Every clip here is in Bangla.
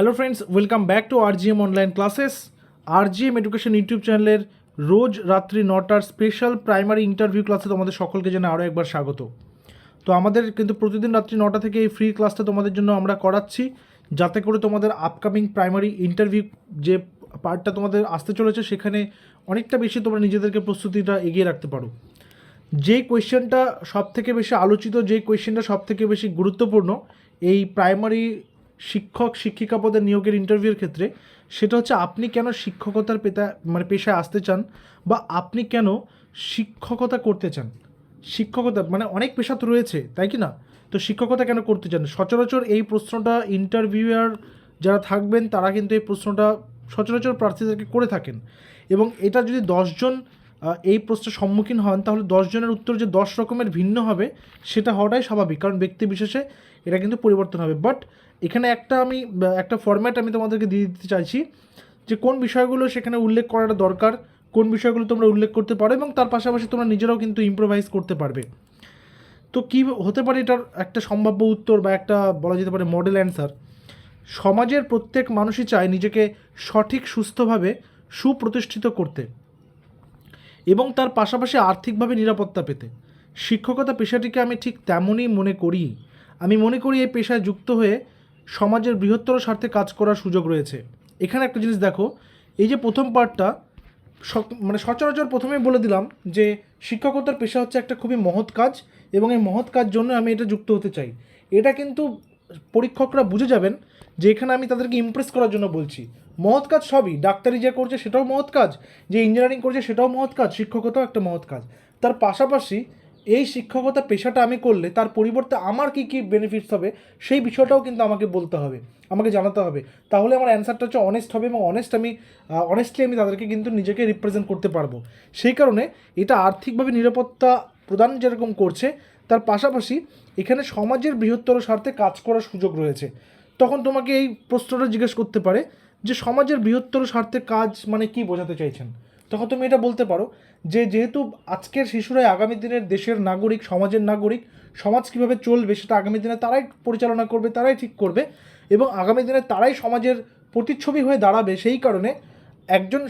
Hello friends welcome back to R GM online classes R GM education YouTube চ্যানেলের রোজ রাত্রি নটার স্পেশাল প্রাইমারি ইন্টারভিউ ক্লাসে তোমাদের সকলকে জানা আরও একবার স্বাগত। তো আমাদের কিন্তু প্রতিদিন রাত্রি নটা থেকে এই ফ্রি ক্লাসটা তোমাদের জন্য আমরা করাচ্ছি, যাতে করে তোমাদের আপকামিং প্রাইমারি ইন্টারভিউ যে পার্টটা তোমাদের আসতে চলেছে, সেখানে অনেকটা বেশি তোমরা নিজেদেরকে প্রস্তুতিটা এগিয়ে রাখতে পারো। যে কোয়েশ্চেনটা সব থেকে বেশি আলোচিত, যে কোয়েশ্চেনটা সব থেকে বেশি গুরুত্বপূর্ণ, এই প্রাইমারি শিক্ষক, শিক্ষিকা পদের নিয়োগের ইন্টারভিউর ক্ষেত্রে, সেটা হচ্ছে আপনি কেন শিক্ষকতার পেতা মানে পেশায় আসতে চান বা আপনি কেন শিক্ষকতা করতে চান? শিক্ষকতা মানে অনেক পেশা তো রয়েছে, তাই কি না? তো শিক্ষকতা কেন করতে চান? সচরাচর এই প্রশ্নটা ইন্টারভিউয়ার যারা থাকবেন, তারা কিন্তু এই প্রশ্নটা সচরাচর প্রার্থীদেরকে করে থাকেন। এবং এটা যদি দশজন এই প্রশ্নের সম্মুখীন হন, তাহলে দশজনের উত্তর যে দশ রকমের ভিন্ন হবে, সেটা হওয়াটাই স্বাভাবিক। কারণ ব্যক্তি বিশেষে এটা কিন্তু পরিবর্তন হবে। বাট এখানে একটা আমি, একটা ফরম্যাট আমি তোমাদেরকে দিয়ে দিতে চাইছি যে কোন বিষয়গুলো সেখানে উল্লেখ করাটা দরকার, কোন বিষয়গুলো তোমরা উল্লেখ করতে পারো এবং তার পাশাপাশি তোমরা নিজেরাও কিন্তু ইম্প্রোভাইজ করতে পারবে। তো কী হতে পারে এটার একটা সম্ভাব্য উত্তর বা একটা বলা যেতে পারে মডেল অ্যান্সার সমাজের প্রত্যেক মানুষই চায় নিজেকে সঠিক, সুস্থভাবে সুপ্রতিষ্ঠিত করতে। এবং তার পাশাপাশি আর্থিকভাবে নিরাপত্তা পেতে। শিক্ষকতা পেশাটিকে আমি ঠিক তেমনই মনে করি। আমি মনে করি এই পেশায় যুক্ত হয়ে সমাজের বৃহত্তর স্বার্থে কাজ করার সুযোগ রয়েছে। এখানে একটা জিনিস দেখো, এই যে প্রথম পার্টটা মানে সচরাচর প্রথমেই বলে দিলাম যে শিক্ষকতার পেশা হচ্ছে একটা খুবই মহৎ কাজ এবং এই মহৎ কাজ জন্য আমি এটা যুক্ত হতে চাই। এটা কিন্তু পরীক্ষকরা বুঝে যাবেন যে এখানে আমি তাদেরকে ইমপ্রেস করার জন্য বলছি। মহৎ কাজ সবই। ডাক্তারি যে করছে সেটাও মহৎ কাজ, যে ইঞ্জিনিয়ারিং করছে সেটাও মহৎ কাজ, শিক্ষকতাও একটা মহৎ কাজ। তার পাশাপাশি এই শিক্ষকতা পেশাটা আমি করলে তার পরিবর্তে আমার কী কী বেনিফিটস হবে সেই বিষয়টাও কিন্তু আমাকে বলতে হবে, আমাকে জানাতে হবে। তাহলে আমার অ্যান্সারটা হচ্ছে অনেস্ট হবে এবং অনেস্ট আমি অনেস্টলি আমি তাদেরকে কিন্তু নিজেকে রিপ্রেজেন্ট করতে পারব। সেই কারণে এটা আর্থিকভাবে নিরাপত্তা প্রদান যেরকম করছে, তার পাশাপাশি এখানে সমাজের বৃহত্তর স্বার্থে কাজ করার সুযোগ রয়েছে। তখন তোমাকে এই প্রশ্নটা জিজ্ঞেস করতে পারে যে সমাজের বৃহত্তর স্বার্থে কাজ মানে কি বোঝাতে চাইছেন? তখন তুমি এটা বলতে পারো যে যেহেতু আজকের শিশুরাই আগামী দিনের দেশের নাগরিক, সমাজের নাগরিক, সমাজ কীভাবে চলবে সেটা আগামী দিনে তারাই পরিচালনা করবে, তারাই ঠিক করবে এবং আগামী দিনে তারাই সমাজের প্রতিচ্ছবি হয়ে দাঁড়াবে সেই কারণে একজন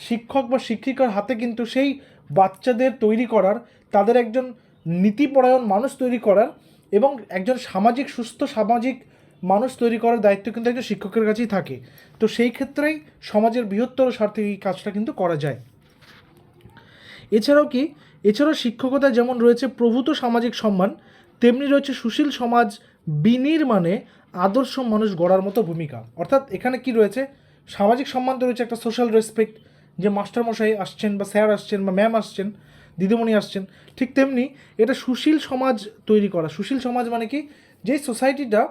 শিক্ষক বা শিক্ষিকার হাতে কিন্তু সেই বাচ্চাদের তৈরি করার, তাদের একজন নীতিপরায়ণ মানুষ তৈরি করার এবং একজন সামাজিক, সুস্থ সামাজিক মানুষ তৈরি করার দায়িত্ব কিন্তু একজন শিক্ষকের কাছেই থাকে। তো সেই ক্ষেত্রেই সমাজের বৃহত্তর স্বার্থে এই কাজটা কিন্তু করা যায়। এছাড়াও কি, এছাড়াও শিক্ষকতা যেমন রয়েছে প্রভূত সামাজিক সম্মান, তেমনি রয়েছে সুশীল সমাজ বিনির্মাণে আদর্শ মানুষ গড়ার মতো ভূমিকা। অর্থাৎ এখানে কি রয়েছে, সামাজিক সম্মান তো রয়েছে একটা সোশ্যাল রেসপেক্ট যে মাস্টারমশাই আসছেন বা স্যার আসছেন বা ম্যাম আসছেন, দিদিমণি আসছেন, ঠিক তেমনি এটা সুশীল সমাজ তৈরি করা। সুশীল সমাজ মানে কি, যে সোসাইটিটা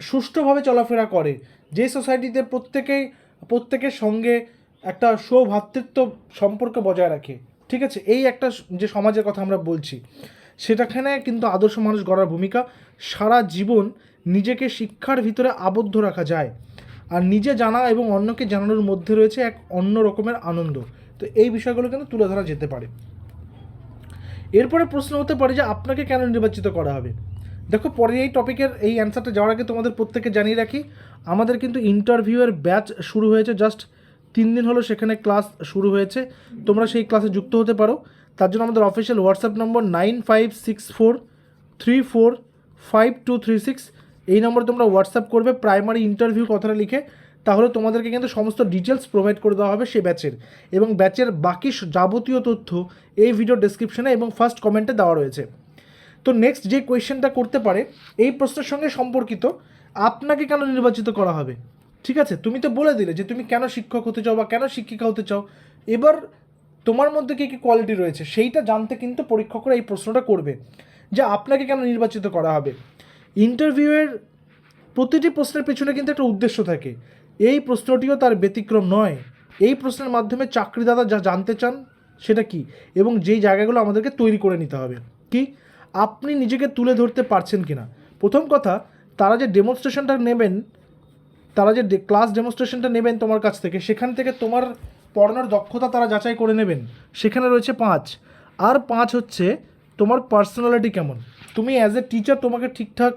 সুষ্ঠুভাবে চলাফেরা করে। যে সোসাইটিতে প্রত্যেকেই, প্রত্যেকের সঙ্গে একটা সৌভ্রাতৃত্ব সম্পর্ক বজায় রাখে। ঠিক আছে? এই একটা যে সমাজের কথা আমরা বলছি, সেটাখানে কিন্তু আদর্শ মানুষ গড়ার ভূমিকা। সারা জীবন নিজেকে শিক্ষার ভিতরে আবদ্ধ রাখা যায়। আর নিজে জানা এবং অন্যকে জানানোর মধ্যে রয়েছে এক অন্য রকমের আনন্দ। তো এই বিষয়গুলো কিন্তু তুলে ধরা যেতে পারে। এরপরে প্রশ্ন হতে পারে যে আপনাকে কেন নির্বাচিত করা হবে? দেখো, পরে এই টপিকের এই অ্যান্সারটা যাওয়ার আগে তোমাদের প্রত্যেকে জানিয়ে রাখি, আমাদের কিন্তু ইন্টারভিউয়ের ব্যাচ শুরু হয়েছে জাস্ট তিন দিন হলো সেখানে ক্লাস শুরু হয়েছে। তোমরা সেই ক্লাসে যুক্ত হতে পারো। তার জন্য আমাদের official WhatsApp number nine five six four three four five two three six এই নম্বরে তোমরা হোয়াটসঅ্যাপ করবে প্রাইমারি ইন্টারভিউ কথাটা লিখে, তাহলে তোমাদেরকে কিন্তু সমস্ত ডিটেলস প্রোভাইড করে দেওয়া হবে সেই ব্যাচের এবং ব্যাচের বাকি যাবতীয় তথ্য এই ভিডিও ডেসক্রিপশনে এবং ফার্স্ট কমেন্টে দেওয়া রয়েছে। তো নেক্সট যে কোয়েশ্চেনটা করতে পারে, এই প্রশ্নের সঙ্গে সম্পর্কিত আপনাকে কেন নির্বাচিত করা হবে? ঠিক আছে? তুমি তো বলে দিলে যে তুমি কেন শিক্ষক হতে চাও বা কেন শিক্ষিকা হতে চাও। এবার তোমার মধ্যে কী কী কোয়ালিটি রয়েছে সেইটা জানতে কিন্তু পরীক্ষকরা এই প্রশ্নটা করবে যে আপনাকে কেন নির্বাচিত করা হবে। ইন্টারভিউয়ের প্রতিটি প্রশ্নের পেছনে কিন্তু একটা উদ্দেশ্য থাকে। এই প্রশ্নটিও তার ব্যতিক্রম নয়। এই প্রশ্নের মাধ্যমে চাকরিদাতা যা জানতে চান সেটা কি? এবং যেই জায়গাগুলো আমাদেরকে তৈরি করে নিতে হবে। কি? আপনি নিজেকে তুলে ধরতে পারছেন কিনা? প্রথম কথা, তারা যে ডেমনস্ট্রেশনটা নেবেন, তারা যে ক্লাস ডেমনস্ট্রেশনটা নেবেন তোমার কাছ থেকে, সেখান থেকে তোমার পড়ানোর দক্ষতা তারা যাচাই করে নেবেন। সেখানে রয়েছে পাঁচ। আর পাঁচ হচ্ছে, তোমার পার্সোনালিটি কেমন? তুমি অ্যাজ এ টিচার তোমাকে ঠিকঠাক,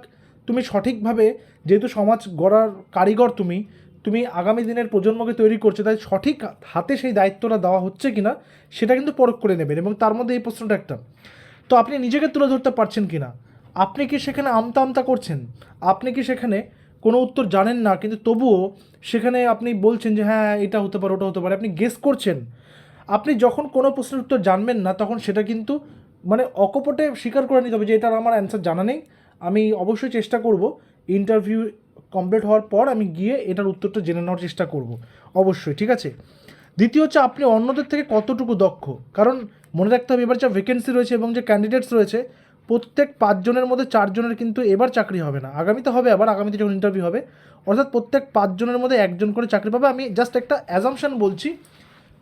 তুমি সঠিকভাবে, যেহেতু সমাজ গড়ার কারিগর তুমি তুমি আগামী দিনের প্রজন্মকে তৈরি করছ, তাই সঠিক হাতে সেই দায়িত্বটা দেওয়া হচ্ছে কিনা, সেটা কিন্তু পরখ করে নেবেন। এবং তার মধ্যে এই প্রশ্নটা একটা তো আপনি নিজেকে তুলে ধরতে পারছেন কি না আপনি কি সেখানে আমতা আমতা করছেন? আপনি কি সেখানে কোনো উত্তর জানেন না, কিন্তু তবুও সেখানে আপনি বলছেন যে হ্যাঁ এটা হতে পারে, ওটা হতে পারে। আপনি গেস করছেন। আপনি যখন কোনো প্রশ্নের উত্তর জানবেন না, তখন সেটা কিন্তু মানে অকপটে স্বীকার করে নিতে হবে যে, এটার আমার অ্যান্সার জানা নেই। আমি অবশ্যই চেষ্টা করব ইন্টারভিউ কমপ্লিট হওয়ার পর আমি গিয়ে এটার উত্তরটা জেনে নেওয়ার চেষ্টা করব। অবশ্যই, ঠিক আছে? দ্বিতীয় হচ্ছে আপনি অন্যদের থেকে কতটুকু দক্ষ? কারণ মনে রাখতে হবে, এবার যা ভ্যাকেন্সি রয়েছে এবং যে ক্যান্ডিডেটস রয়েছে, প্রত্যেক পাঁচজনের মধ্যে চারজনের কিন্তু এবার চাকরি হবে না। আগামীতে হবে, আবার আগামীতে যখন ইন্টারভিউ হবে, অর্থাৎ প্রত্যেক পাঁচজনের মধ্যে একজন করে চাকরি পাবে। আমি জাস্ট একটা অ্যাজামশান বলছি,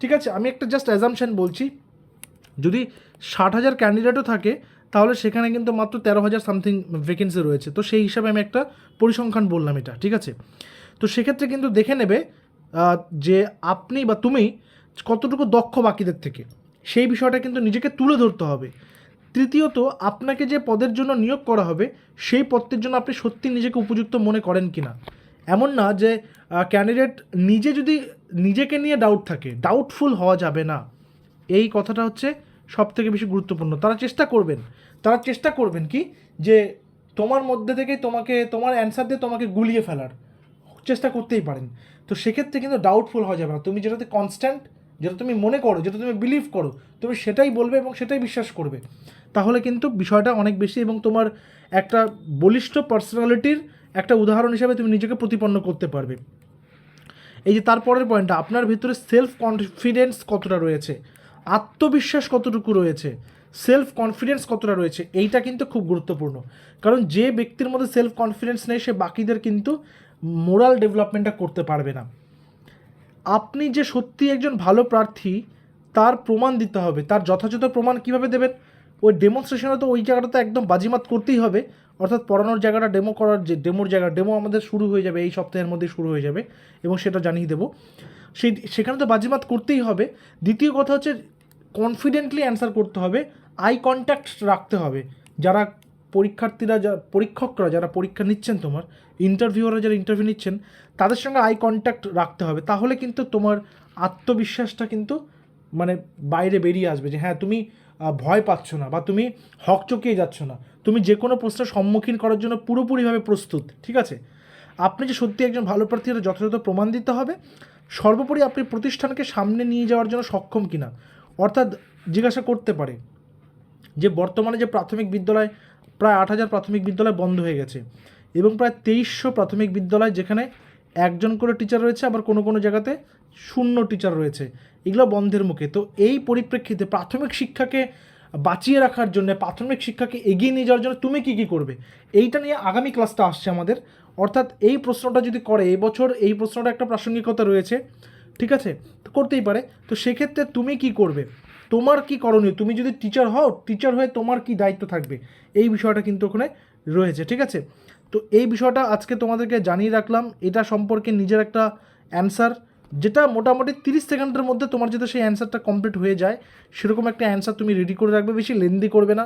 ঠিক আছে? আমি একটা জাস্ট অ্যাজামশান বলছি, যদি ষাট হাজার ক্যান্ডিডেটও থাকে, তাহলে সেখানে কিন্তু মাত্র তেরো হাজার সামথিং ভ্যাকেন্সি রয়েছে। তো সেই হিসাবে আমি একটা পরিসংখ্যান বললাম এটা, ঠিক আছে? তো সেক্ষেত্রে কিন্তু দেখে নেবে যে আপনি বা তুমি কতটুকু দক্ষ বাকিদের থেকে, সেই বিষয়টা কিন্তু নিজেকে তুলে ধরতে হবে। তৃতীয়ত, আপনাকে যে পদের জন্য নিয়োগ করা হবে, সেই পদের জন্য আপনি সত্যি নিজেকে উপযুক্ত মনে করেন কি না এমন না যে ক্যান্ডিডেট নিজে যদি নিজেকে নিয়ে ডাউট থাকে ডাউটফুল হওয়া যাবে না। এই কথাটা হচ্ছে সব থেকে বেশি গুরুত্বপূর্ণ। তারা চেষ্টা করবেন, তারা চেষ্টা করবেন কি? যে তোমার মধ্যে থেকেই তোমাকে, তোমার অ্যান্সার দিয়ে তোমাকে গুলিয়ে ফেলার। চেষ্টা করতেই পারেন। তো সেক্ষেত্রে কিন্তু ডাউটফুল হওয়া যাবে না। তুমি যেটাতে কনস্ট্যান্ট যেটা তুমি মনে করো, যেটা তুমি বিলিভ করো, তুমি সেটাই বলবে এবং সেটাই বিশ্বাস করবে। তাহলে কিন্তু বিষয়টা অনেক বেশি এবং তোমার একটা বলিষ্ঠ পার্সোনালিটির একটা উদাহরণ হিসাবে তুমি নিজেকে প্রতিপন্ন করতে পারবে। এই যে তারপরের পয়েন্টটা আপনার ভিতরে সেলফ কনফিডেন্স কতটা রয়েছে? আত্মবিশ্বাস কতটুকু রয়েছে? সেলফ কনফিডেন্স কতটা রয়েছে? এইটা কিন্তু খুব গুরুত্বপূর্ণ। কারণ যে ব্যক্তির মধ্যে সেলফ কনফিডেন্স নেই, সে বাকিদের কিন্তু মোরাল ডেভেলপমেন্টটা করতে পারবে না। আপনি যে সত্যি একজন ভালো প্রার্থী, তার প্রমাণ দিতে হবে। তার যথাযথ প্রমাণ কীভাবে দেবেন? ওই ডেমনস্ট্রেশনে তো ওই জায়গাটাতে একদম বাজিমাত করতেই হবে। অর্থাৎ পড়ানোর জায়গাটা ডেমো করার যে ডেমোর জায়গা ডেমো আমাদের শুরু হয়ে যাবে, এই সপ্তাহের মধ্যে শুরু হয়ে যাবে এবং সেটা জানিয়ে দেবো। সেই, সেখানে তো বাজিমাত করতেই হবে। দ্বিতীয় কথা হচ্ছে কনফিডেন্টলি অ্যান্সার করতে হবে। আই কন্ট্যাক্ট রাখতে হবে। যারা পরীক্ষার্থীরা যা, পরীক্ষকরা যারা পরীক্ষা নিচ্ছেন তোমার ইন্টারভিউরা যারা ইন্টারভিউ নিচ্ছেন, তাদের সঙ্গে আই কন্ট্যাক্ট রাখতে হবে। তাহলে কিন্তু তোমার আত্মবিশ্বাসটা কিন্তু মানে বাইরে বেরিয়ে আসবে যে হ্যাঁ তুমি ভয় পাচ্ছ না বা তুমি হকচকিয়ে যাচ্ছ না। তুমি যে কোনো প্রশ্নের সম্মুখীন করার জন্য পুরোপুরিভাবে প্রস্তুত, ঠিক আছে? আপনি যে সত্যি একজন ভালো প্রার্থী যথাযথ প্রমাণ দিতে হবে, সর্বোপরি আপনি প্রতিষ্ঠানকে সামনে নিয়ে যাওয়ার জন্য সক্ষম কিনা? অর্থাৎ জিজ্ঞাসা করতে পারে যে, বর্তমানে যে প্রাথমিক বিদ্যালয় প্রায় আট হাজার প্রাথমিক বিদ্যালয় বন্ধ হয়ে গেছে এবং প্রায় তেইশশো প্রাথমিক বিদ্যালয় যেখানে একজন করে টিচার রয়েছে, আবার কোনো কোনো জায়গাতে শূন্য টিচার রয়েছে। এগুলো বন্ধের মুখে। তো এই পরিপ্রেক্ষিতে প্রাথমিক শিক্ষাকে বাঁচিয়ে রাখার জন্য, প্রাথমিক শিক্ষাকে এগিয়ে নিয়ে যাওয়ার জন্য তুমি কী কী করবে? এইটা নিয়ে আগামী ক্লাসটা আসছে আমাদের। অর্থাৎ এই প্রশ্নটা যদি করে, এই বছর এই প্রশ্নটা একটা প্রাসঙ্গিকতা রয়েছে, ঠিক আছে? তো করতেই পারে। তো সেক্ষেত্রে তুমি কি করবে? তোমার কি করণীয়? তুমি যদি টিচার হও টিচার হয়ে তোমার কি দায়িত্ব থাকবে? এই বিষয়টা কিন্তু ওখানে রয়েছে, ঠিক আছে? তো এই বিষয়টা আজকে তোমাদেরকে জানিয়ে রাখলাম। এটা সম্পর্কে নিজের একটা অ্যান্সার যেটা মোটামুটি তিরিশ সেকেন্ডের মধ্যে তোমার যাতে সেই অ্যান্সারটা কমপ্লিট হয়ে যায়, সেরকম একটা অ্যান্সার তুমি রেডি করে রাখবে, বেশি লেন্দি করবে না।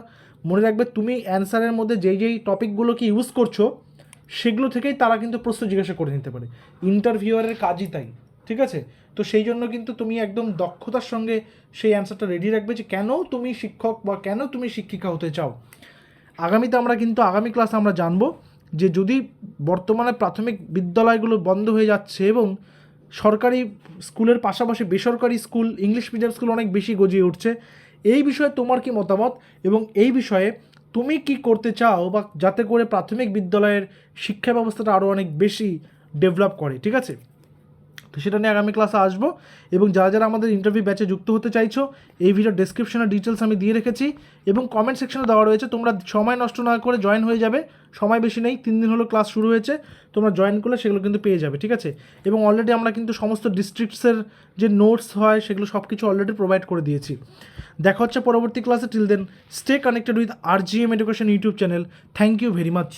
মনে রাখবে তুমি অ্যান্সারের মধ্যে যেই যেই টপিকগুলোকে ইউজ করছ, সেগুলো থেকেই তারা কিন্তু প্রশ্ন জিজ্ঞাসা করে নিতে পারে। ইন্টারভিউয়ারের কাজই তাই। ঠিক আছে? তো সেই জন্য কিন্তু তুমি একদম দক্ষতার সঙ্গে সেই অ্যান্সারটা রেডি রাখবে যে কেন তুমি শিক্ষক বা কেন তুমি শিক্ষিকা হতে চাও। আগামীতে আমরা কিন্তু, আগামী ক্লাসে আমরা জানব যে যদি বর্তমানে প্রাথমিক বিদ্যালয়গুলো বন্ধ হয়ে যাচ্ছে এবং সরকারি স্কুলের পাশাপাশি বেসরকারি স্কুল, ইংলিশ মিডিয়াম স্কুল অনেক বেশি গজিয়ে উঠছে, এই বিষয়ে তোমার কি মতামত? এবং এই বিষয়ে তুমি কি করতে চাও বা যাতে করে প্রাথমিক বিদ্যালয়ের শিক্ষা ব্যবস্থাটা আরও অনেক বেশি ডেভেলপ করে, ঠিক আছে? তো সেটা নিয়ে আগামী ক্লাসে আসব এবং যারা যারা আমাদের ইন্টারভিউ ব্যাচে যুক্ত হতে চাইছো, এই ভিডিও ডেসক্রিপশনে ডিটেলস আমি দিয়ে রেখেছি এবং কমেন্ট সেকশনে দেওয়া রয়েছে, তোমরা সময় নষ্ট না করে জয়েন হয়ে যাবে, সময় বেশি নেই, তিন দিন হলো ক্লাস শুরু হয়েছে, তোমরা জয়েন করলে সেগুলো কিন্তু পেয়ে যাবে, ঠিক আছে? এবং অলরেডি আমরা কিন্তু সমস্ত ডিস্ট্রিক্টসের যে নোটস হয়, সেগুলো সব কিছু অলরেডি প্রোভাইড করে দিয়েছি। দেখা হচ্ছে পরবর্তী ক্লাসে till then stay connected with R G M education YouTube channel thank you very much